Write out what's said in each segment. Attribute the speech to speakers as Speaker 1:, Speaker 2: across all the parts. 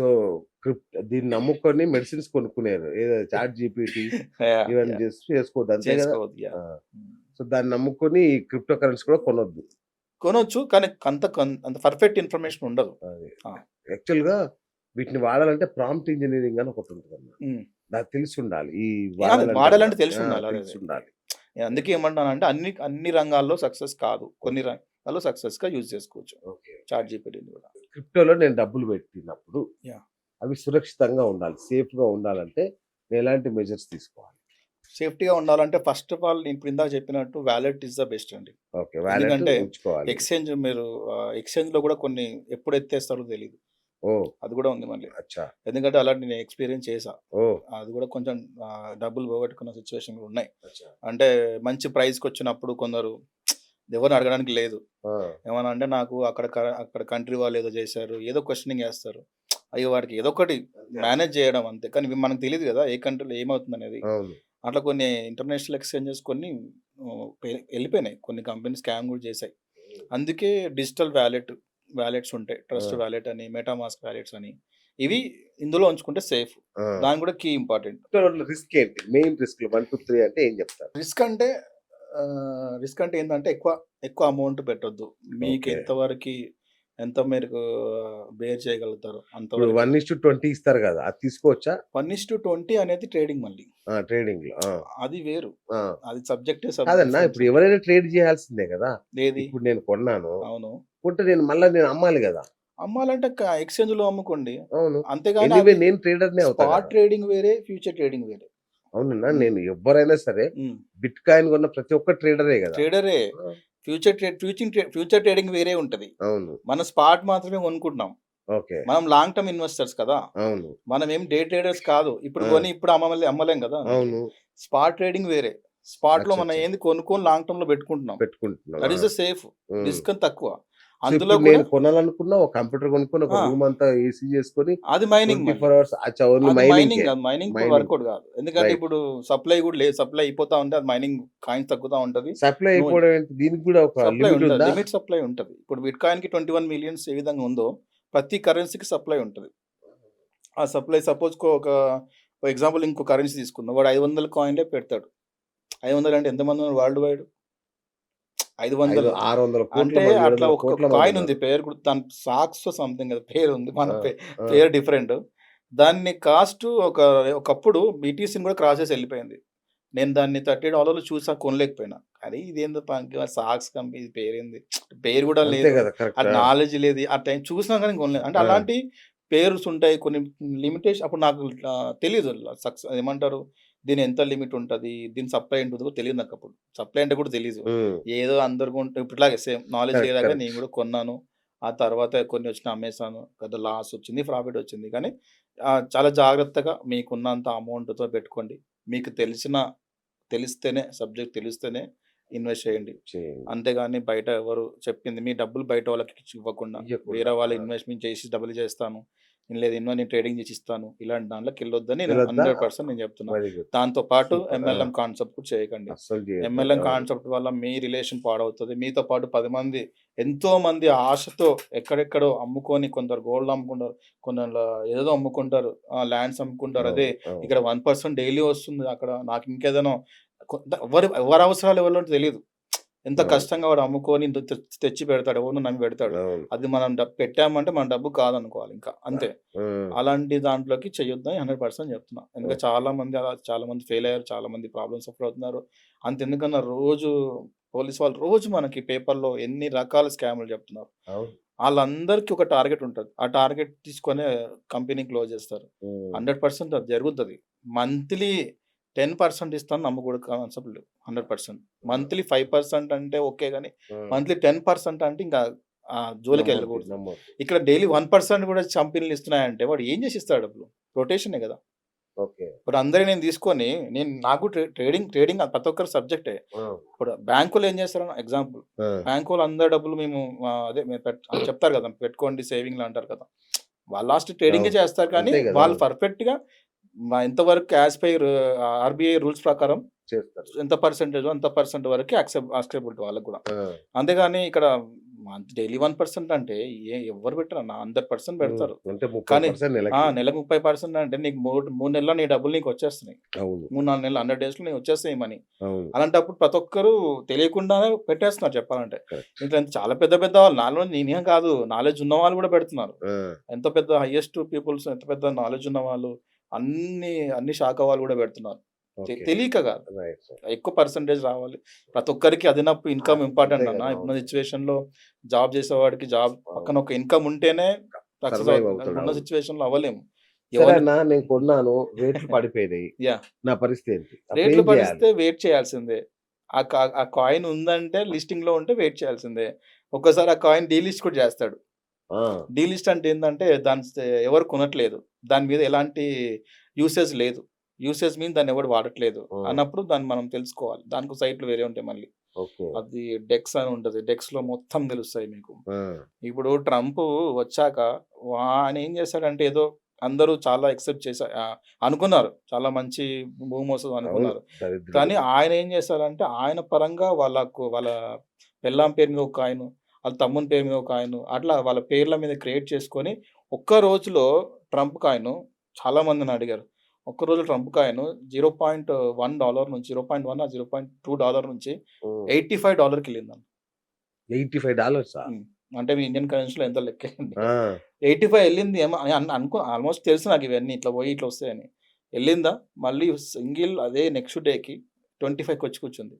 Speaker 1: So crypt దీన్ని నమ్ముకొని medicines కొనుక్కునేరు. ఏదో చాట్ జీపీటీ ఇవన్నీ చేసి చేసుకోవద్దు. అంతే కదా. సో దాన్ని నమ్ముకొని క్రిప్టో కరెన్సీ కూడా కొనొద్దు.
Speaker 2: కొనొచ్చు కానీ అంత అంత పర్ఫెక్ట్ ఇన్ఫర్మేషన్ ఉండదు. ఆ.
Speaker 1: యాక్చువల్గా వీటిని వాడాలంటే ప్రాంప్ట్ ఇంజనీరింగ్ అని ఒకటి ఉంటుంది అన్న. నాకు తెలిసి ఉండాలి ఈ
Speaker 2: వాడాలంటే తెలిసి ఉండాలి,
Speaker 1: తెలిసి. ఉండాలి
Speaker 2: నేను అందుకే ఏమంటానంటే అన్ని అన్ని రంగాల్లో సక్సెస్ కాదు. కొన్ని రంగాల్లో సక్సెస్గా యూజ్ చేసుకోవచ్చు. చాట్ జీపీటీని కూడా.
Speaker 1: క్రిప్టోలో నేను డబ్బులు పెట్టినప్పుడు. అవి సురక్షితంగా ఉండాలి సేఫ్గా ఉండాలంటే ఎలాంటి మెజర్స్ తీసుకోవాలి?
Speaker 2: సేఫ్టీగా ఉండాలంటే ఫస్ట్ ఆఫ్ ఆల్ నేను ఇప్పుడు ఇందాక చెప్పినట్టు వ్యాలెట్ ఇస్ ద బెస్ట్ అండి. ఎందుకంటే
Speaker 1: ఉంచుకోవాలి.
Speaker 2: ఎక్స్చేంజ్ మీరు ఎక్స్చేంజ్లో కూడా కొన్ని ఎప్పుడు ఎత్తేస్తారో తెలియదు
Speaker 1: ఓ.
Speaker 2: అది కూడా ఉంది మళ్ళీ.
Speaker 1: అచ్చా.
Speaker 2: ఎందుకంటే అలాంటి నేను ఎక్స్పీరియన్స్ చేసా
Speaker 1: ఓ.
Speaker 2: అది కూడా కొంచెం డబ్బులు పోగొట్టుకున్న సిచ్యువేషన్ ఉన్నాయి. అంటే మంచి ప్రైస్కి వచ్చినప్పుడు కొందరు ఎవరిని అడగడానికి లేదు. ఏమన్నా అంటే నాకు అక్కడ అక్కడ కంట్రీ వాళ్ళు ఏదో చేశారు ఏదో క్వశ్చనింగ్ వేస్తారు అయ్యో వాడికి ఏదో ఒకటి మేనేజ్ చేయడం అంతే. కానీ మనకు తెలియదు కదా ఏ కంట్రీలో ఏమవుతుంది అనేది అట్లా కొన్ని ఇంటర్నేషనల్ ఎక్స్చేంజెస్ కొన్ని వెళ్ళిపోయినాయి. కొన్ని కంపెనీ స్కామ్ కూడా చేశాయి. అందుకే డిజిటల్ వ్యాలెట్ వ్యాలెట్స్ ఉంటాయి. ట్రస్ట్. వ్యాలెట్ అని మెటామాస్క్ వ్యాలెట్స్ అని. ఇవి ఇందులో ఉంచుకుంటే సేఫ్
Speaker 1: ఆ.
Speaker 2: దాని కూడా కీ ఇంపార్టెంట్
Speaker 1: రిస్క్ ఏంటి? Main risk one two three అంటే ఏం చెప్తారు?
Speaker 2: రిస్క్ అంటే రిస్క్ అంటే ఏంటంటే ఎక్కువ ఎక్కువ అమౌంట్ పెట్టొద్దు. మీకు. ఎంతవరకు ఎంత మేరకు బేర్ చేయగలుగుతారు?
Speaker 1: ఇప్పుడు
Speaker 2: అంతవరకు.
Speaker 1: వన్ ఇస్ టు ట్వంటీ ఇస్తారు కదా అది తీసుకోవచ్చా?
Speaker 2: వన్ ఇస్ టు ట్వంటీ అనేది ట్రేడింగ్ మళ్ళీ.
Speaker 1: ట్రేడింగ్లో ఆ,
Speaker 2: అది వేరు.
Speaker 1: ఆ.
Speaker 2: అది సబ్జెక్ట్
Speaker 1: కాదన్నా ఇప్పుడు ఎవరైనా ట్రేడ్ చేయాల్సిందే కదా.
Speaker 2: ఏది?
Speaker 1: ఇప్పుడు నేను కొన్నాను.
Speaker 2: అవును.
Speaker 1: కొంటే నేను మళ్ళీ నేను అమ్మాలి కదా.
Speaker 2: అమ్మాలంటే ఎక్స్చేంజ్లో అమ్ముకోండి.
Speaker 1: అవును.
Speaker 2: అంతేగాని
Speaker 1: ఎనీవే నేను ట్రేడర్ నే అవుతా
Speaker 2: స్పాట్
Speaker 1: కదా.
Speaker 2: ట్రేడింగ్ వేరే ఫ్యూచర్ ట్రేడింగ్ వేరే.
Speaker 1: అవునన్నా నేను ఎవరైనా సరే బిట్ కాయిన్ కొన్న ప్రతి ఒక్క ట్రేడరే కదా.
Speaker 2: ట్రేడరే. Future trade future future trading వేరే ఉంటది.
Speaker 1: అవును.
Speaker 2: మన స్పాట్ మాత్రమే కొనుక్కుంటున్నాం.
Speaker 1: ఓకే.
Speaker 2: మనం లాంగ్ టర్మ్ ఇన్వెస్టర్స్ కదా.
Speaker 1: అవును.
Speaker 2: మనం ఏం డే ట్రేడర్స్ కాదు. ఇప్పుడు. కొని ఇప్పుడు అమ్మలే అమ్మలేం కదా.
Speaker 1: అవును.
Speaker 2: స్పాట్ ట్రేడింగ్ వేరే.
Speaker 1: స్పాట్లో
Speaker 2: మనం. ఏంది కొనుక్కొని లాంగ్ టర్మ్లో పెట్టుకుంటున్నాం.
Speaker 1: పెట్టుకుంటున్నాను
Speaker 2: that is the safe. Risk తక్కువ. అందులో
Speaker 1: నేను కొనాలనుకున్నా ఒక కంప్యూటర్ కొనుక్కొని ఒక. రూమ్ అంతా ఏసీ చేసుకొని
Speaker 2: అది mining
Speaker 1: four hours
Speaker 2: mining
Speaker 1: mining.
Speaker 2: Work out కాదు ఎందుకంటే. ఇప్పుడు సప్లై కూడా లేదు సప్లై అయిపోతా ఉంటే అది మైనింగ్ కాయిన్స్ తగ్గుతా ఉంటది
Speaker 1: సప్లై. అయిపోవడం? దీనికి కూడా ఒక లిమిట్
Speaker 2: సప్లై ఉంటుంది ఇప్పుడు బిట్ కాయిన్కి ట్వంటీ వన్ మిలియన్స్ ఏ విధంగా ఉందో ప్రతి కరెన్సీకి సప్లై ఉంటుంది ఆ సప్లై సపోజ్ ఒక ఎగ్జాంపుల్ ఇంకో కరెన్సీ తీసుకుందాం వాడు ఐదు వందల కాయిన్లే పెడతాడు ఐదు వందలు అంటే ఎంతమంది ఉన్నారు వరల్డ్ వైడ్ ఐదు వందలు.
Speaker 1: ఆరు వందల
Speaker 2: అంటే అట్లా ఒక కాయిన్. ఉంది పేరు కూడా దాని సాక్స్ సంథింగ్ అది పేరు ఉంది మన. పేరు డిఫరెంట్ దాన్ని కాస్ట్ ఒక ఒకప్పుడు బీటీసీని కూడా క్రాస్ చేసి వెళ్ళిపోయింది. నేను దాన్ని థర్టీ డాలర్లు చూసా కొనలేకపోయినా. అరే ఇదేందో సాక్స్ కంపెనీ పేరేంది? పేరు కూడా లేదు.
Speaker 1: కరెక్ట్
Speaker 2: నాలెడ్జ్ లేదు. ఆ టైం చూసినా కానీ కొనలేదు. అంటే. అలాంటి పేర్స్ ఉంటాయి కొన్ని లిమిటేషన్ అప్పుడు నాకు తెలియదు సక్సెస్ ఏమంటారు? దీని ఎంత లిమిట్ ఉంటుంది? దీని సప్లై ఉంటుందో తెలియదు నాకు అప్పుడు. సప్లై అంటే కూడా తెలియదు ఏదో అందరు ఇట్లాగే సేమ్ నాలెడ్జ్ లేదాక
Speaker 1: correct.
Speaker 2: నేను కూడా కొన్నాను. ఆ తర్వాత కొన్ని వచ్చిన అమ్మేశాను పెద్ద లాస్ వచ్చింది ప్రాఫిట్ వచ్చింది. కానీ ఆ, చాలా జాగ్రత్తగా మీకున్నంత అమౌంట్తో పెట్టుకోండి. మీకు తెలిసిన తెలిస్తేనే సబ్జెక్ట్ తెలిస్తేనే ఇన్వెస్ట్ చేయండి. అంతేగాని బయట ఎవరు చెప్పింది మీ డబ్బులు బయట వాళ్ళకి ఇవ్వకుండా. వేరే వాళ్ళ. ఇన్వెస్ట్మెంట్ చేసి డబ్బులు చేస్తాను. లేదు ఇన్నో నేను ట్రేడింగ్ చేసి ఇస్తాను ఇలాంటి దాంట్లోకి వెళ్ళొద్దని? హండ్రెడ్ పర్సెంట్ నేను చెప్తున్నాను దాంతో పాటు. ఎంఎల్ఎం కాన్సెప్ట్ కూడా చేయకండి. ఎంఎల్ఎం. కాన్సెప్ట్ వల్ల మీ రిలేషన్ పాడవుతుంది మీతో పాటు పది మంది ఎంతో మంది ఆశతో ఎక్కడెక్కడో అమ్ముకొని కొందరు గోల్డ్ అమ్ముకుంటారు కొందరు ఏదో అమ్ముకుంటారు ల్యాండ్స్ అమ్ముకుంటారు అదే. ఇక్కడ వన్ పర్సెంట్ డైలీ వస్తుంది అక్కడ నాకు ఇంకేదైనా ఎవరి ఎవరి అవసరాలు ఎవరో తెలియదు ఎంత. కష్టంగా వాడు అమ్ముకొని తెచ్చి పెడతాడు ఎవరు నమ్మి పెడతాడు. అది మనం డబ్బు పెట్టామంటే మన డబ్బు కాదనుకోవాలి ఇంకా అంతే. అలాంటి దాంట్లోకి చేయొద్దని హండ్రెడ్ పర్సెంట్ చెప్తున్నా ఎందుకంటే చాలా మంది అలా చాలా మంది ఫెయిల్ అయ్యారు చాలా మంది ప్రాబ్లమ్స్ సఫర్ అవుతున్నారు అంత ఎందుకన్నా రోజు పోలీస్ వాళ్ళు రోజు మనకి పేపర్లో ఎన్ని రకాల స్కాములు చెప్తున్నారు. వాళ్ళందరికీ ఒక టార్గెట్ ఉంటుంది ఆ టార్గెట్ తీసుకొని కంపెనీ క్లోజ్ చేస్తారు. హండ్రెడ్ పర్సెంట్ అది జరుగుతుంది మంత్లీ టెన్ పర్సెంట్ ఇస్తాను నమ్మకూడదు concept hundred percent. Monthly five percent అంటే ఓకే కానీ. మంత్లీ టెన్ పర్సెంట్ అంటే ఇంకా జోలికి వెళ్ళకూడదు. ఇక్కడ డైలీ వన్ పర్సెంట్ కూడా కంపెనీలు ఇస్తున్నాయంటే వాడు ఏం చేసి ఇస్తాడు డబ్బులు రొటేషనే కదా.
Speaker 1: ఓకే.
Speaker 2: ఇప్పుడు అందరి నేను తీసుకొని నేను నాకు ట్రే- ట్రేడింగ్ ట్రేడింగ్ ప్రతి ఒక్కరి సబ్జెక్టే. ఇప్పుడు బ్యాంకులు ఏం చేస్తారు ఎగ్జాంపుల్.
Speaker 1: ఆ.
Speaker 2: బ్యాంకు వాళ్ళు అందరి డబ్బులు మేము అదే మేము చెప్తారు కదా పెట్టుకోండి సేవింగ్లు అంటారు కదా. వాళ్ళు లాస్ట్ ట్రేడింగ్. చేస్తారు కానీ. వాళ్ళు పర్ఫెక్ట్గా ఎంతవరకు యాజ్ పై ఆర్బీఐ రూల్స్ ప్రకారం
Speaker 1: చేస్తారు
Speaker 2: ఎంత పర్సెంటేజ్ అంత పర్సెంట్ వరకు యాక్సెప్ట్ యాక్సెప్టబిలిటీ వాళ్ళకి కూడా అంతేగాని ఇక్కడ డైలీ 1% అంటే ఏ ఎవ్వరు పెట్టరన్న 100% పెడతారు.
Speaker 1: అంటే
Speaker 2: కానీ
Speaker 1: 30%
Speaker 2: ఆ!
Speaker 1: నెలకి.
Speaker 2: నెలకు 30% అంటే నీకు మూడ్ 3 నెలల్లో నీ డబ్బులు నీకొచ్చేస్తున్నాయి.
Speaker 1: అవును.
Speaker 2: 3, 4 నెలలు 100 డేస్‌లో నీకొచ్చేస్తాయి మనీ.
Speaker 1: అవును.
Speaker 2: అలాంటప్పుడు ప్రతి ఒక్కరు తెలియకుండానే పెట్టేస్తున్నారు చెప్పాలంటే. ఇట్లా చాలా పెద్ద పెద్ద వాళ్ళు నాలో నేనే కాదు నాలెడ్జ్ ఉన్న వాళ్ళు కూడా పెడుతున్నారు. ఎంత పెద్ద హైయెస్ట్ పీపుల్స్ ఎంత పెద్ద నాలెడ్జ్ ఉన్న వాళ్ళు అన్ని అన్ని శాఖ వాళ్ళు కూడా పెడుతున్నారు. తెలియక కాదు. ఎక్కువ పర్సెంటేజ్ రావాలి. ప్రతి ఒక్కరికి అదనపు ఇన్‌కమ్ ఇంపార్టెంట్ అన్న.
Speaker 1: కదా!
Speaker 2: ఇప్పుడున్న
Speaker 1: అవును.
Speaker 2: సిట్యుయేషన్‌లో జాబ్ చేసేవాడికి జాబ్ పక్కన. ఒక ఇన్‌కమ్ ఉంటేనే. ఇప్పుడున్న
Speaker 1: అవును.
Speaker 2: సిట్యుయేషన్‌లో అవ్వలేము.
Speaker 1: సరే
Speaker 2: ఎవరు
Speaker 1: అన్న నేను కొన్నాను. రేట్లు పడిపోయినాయి. నా పరిస్థితి?
Speaker 2: రేట్లు? పడిస్తే వెయిట్ చేయాల్సిందే. ఆ కాయిన్ ఉందంటే లిస్టింగ్‌లో ఉంటే వెయిట్ చేయాల్సిందే. ఒక్కోసారి ఆ కాయిన్ డీలిస్ట్ కూడా చేస్తాడు. డీలిస్ట్ అంటే ఏందంటే దాన్ని సే ఎవరు కొనట్లేదు. దాని మీద ఎలాంటి యూసేజ్ లేదు. యూసేజ్ మీన్స్ దాన్ని ఎవడు వాడట్లేదు. అన్నప్పుడు దాన్ని మనం తెలుసుకోవాలి. దానికి సైట్‌లు వేరే ఉంటాయి మళ్ళీ. అది డెక్స్ అని ఉంటది. డెక్స్‌లో మొత్తం తెలుస్తాయి మీకు. ఇప్పుడు ట్రంప్ వచ్చాక ఆయన ఏం చేశాడంటే ఏదో అందరూ చాలా ఎక్సెప్ట్ ఆహ్, అనుకున్నారు. చాలా మంచి భూమి వస్తది. అనుకున్నారు. కానీ ఆయన ఏం చేశారంటే ఆయన పరంగా వాళ్ళకు వాళ్ళ పెళ్ళాం పేరు మీద ఒక కాయిన్, వాళ్ళ తమ్ముని పేరు మీద ఒక కాయిన్ అట్లా వాళ్ళ పేర్ల మీద క్రియేట్ చేసుకొని ఒక్క రోజులో ట్రంప్ కాయిన్ చాలా మందిని అడిగారు. ఒక్క రోజు ట్రంప్ కాయిన్ $0.1 నుంచి 0.1 ఆ $0.2 నుంచి
Speaker 1: హ్మ్.
Speaker 2: $85 కెళ్ళిందన్న.
Speaker 1: $85
Speaker 2: హ్మ్. అంటే మీ ఇండియన్ కరెన్సీలో ఎంత లెక్కేయండి.
Speaker 1: ఆ!
Speaker 2: 85 ఎళ్ళింది ఏమో అని అన్ అనుకో ఆల్మోస్ట్ తెలుసు నాకు ఇవన్నీ ఇట్లా పోయి ఇట్లా వస్తాయని. ఎళ్ళిందా? మళ్ళీ సింగిల్ అదే నెక్స్ట్ డేకి 25కి వచ్చి కూర్చుంది.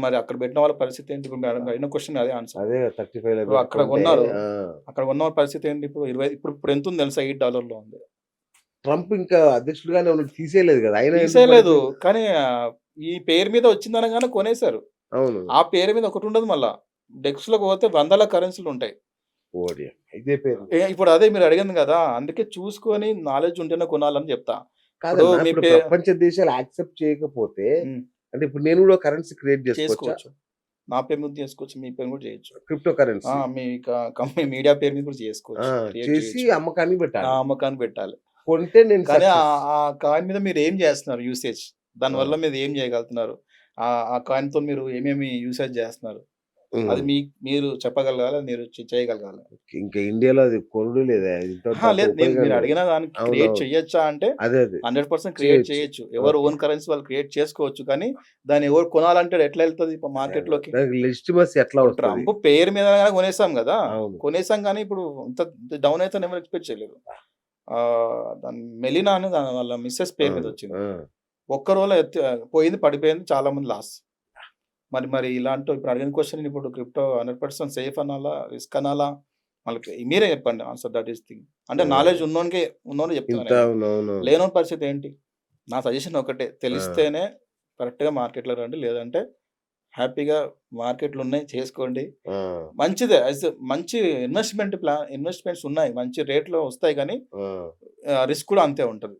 Speaker 2: మరి అక్కడ పెట్టిన వాళ్ళ పరిస్థితి ఏంటి? ఇప్పుడు మేడం అడిగిన క్వెషన్ అదే ఆన్సర్.
Speaker 1: అదే 35లో
Speaker 2: ఇప్పుడు అక్కడ కొన్నారు.
Speaker 1: ఆ!
Speaker 2: అక్కడ ఉన్న పరిస్థితి ఏంటి? ఇప్పుడు 20 ఇప్పుడు ఇప్పుడు ఎంత ఉంది తెలుసా? $8 ఉంది.
Speaker 1: ట్రంప్ ఇంకా అధ్యక్షుడిగానే ఉన్నాడు. తీసేయలేదు కదా! ఎందుకు
Speaker 2: తీసేయలేదు. కానీ ఈ పేరు మీద వచ్చిందనగానే కొనేసారు.
Speaker 1: అవును.
Speaker 2: ఆ పేరు మీద ఒకటి ఉండదు మళ్ళా. డెక్స్‌లోకి పోతే వందల కరెన్సీలు ఉంటాయి.
Speaker 1: ఇదే పేరు.
Speaker 2: ఇప్పుడు అదే మీరు అడిగింది కదా! అందుకే చూసుకొని నాలెడ్జ్ ఉంటేనే కొనాలని చెప్తా. పే
Speaker 1: ప్రపంచ దేశాలు యాక్సెప్ట్ చేయకపోతే. అంటే ఇప్పుడు నేను కూడా కరెన్సీ క్రియేట్ చేసుకోవచ్చా?
Speaker 2: నా పేరు మీద చేసుకోవచ్చు. మీ పేరు కూడా చేయొచ్చు.
Speaker 1: క్రిప్టో! కరెన్సీ.
Speaker 2: మీ కంపెనీ మీడియా పేరు మీద కూడా! చేసుకోవచ్చు.
Speaker 1: చేసి
Speaker 2: ఆ
Speaker 1: పెట్టాలి.
Speaker 2: అమ్మకానికి పెట్టాలి.
Speaker 1: కొంటే నేను
Speaker 2: కానీ ఆ కాయిన్ మీద మీరు ఏం చేస్తున్నారు యూసేజ్? దానివల్ల! మీరు ఏం చేయగలుగుతున్నారు? ఆ కాయిన్‌తో మీరు ఏమేమి యూసేజ్ చేస్తున్నారు? అది. మీ మీరు చెప్పగలగాలి. మీరు చేయగలగాలి.
Speaker 1: ఇంకా ఇండియాలో అది కొనుడు లేదా?
Speaker 2: నేను మీరు. అడిగిన దానికి క్రియేట్. చేయొచ్చా అంటే
Speaker 1: అదే అదే.
Speaker 2: 100% క్రియేట్
Speaker 1: చేయొచ్చు.
Speaker 2: ఎవరు. ఓన్ కరెన్సీ వాళ్ళు క్రియేట్ చేసుకోవచ్చు. కానీ దాన్ని ఎవరు కొనాలంటే ఎట్లా ఎళ్తది ఇప్పుడు
Speaker 1: అదే.
Speaker 2: మార్కెట్‌లోకి?
Speaker 1: దానికి లెజిటిమసీ ఎట్లా?
Speaker 2: ట్రంప్ పేరు మీద కొనేసాం కదా! కొనేసాం కానీ ఇప్పుడు ఇంత డౌన్ అయితదని ఎవరు ఎక్స్‌పెక్ట్ చేయలేదు. దాని మెలినా అని దాని వాళ్ళ మిసెస్ పేరు మీద. వచ్చింది. ఒక్క రోజులో ఎత్తి పోయింది, పడిపోయింది. చాలా మంది లాస్. మరి మరి ఇలాంటి ఇప్పుడు అడిగిన క్వెషన్ ఇప్పుడు క్రిప్టో 100% సేఫ్ అనాలా? రిస్క్ అనాలా? మళ్ళీ మీరే చెప్పండి ఆన్సర్ దట్ ఈస్ థింగ్. అంటే! నాలెడ్జ్ ఉన్నోనికే ఉన్నోనికి చెప్తున్నా
Speaker 1: ఇంత
Speaker 2: నేను.
Speaker 1: అవునవునవును.
Speaker 2: లేనోని పరిస్థితి ఏంటి? నా సజెషన్ ఒకటే. తెలిస్తేనే కరెక్ట్‌గా మార్కెట్‌లో రండి. లేదంటే హ్యాపీగా మార్కెట్‌లు ఉన్నాయి చేసుకోండి. మంచిదే. యాస్ మంచి ఇన్వెస్ట్‌మెంట్ ప్లా ఇన్వెస్ట్‌మెంట్స్ ఉన్నాయి. మంచి రేట్‌లో వస్తాయి కానీ రిస్క్ కూడా అంతే ఉంటది.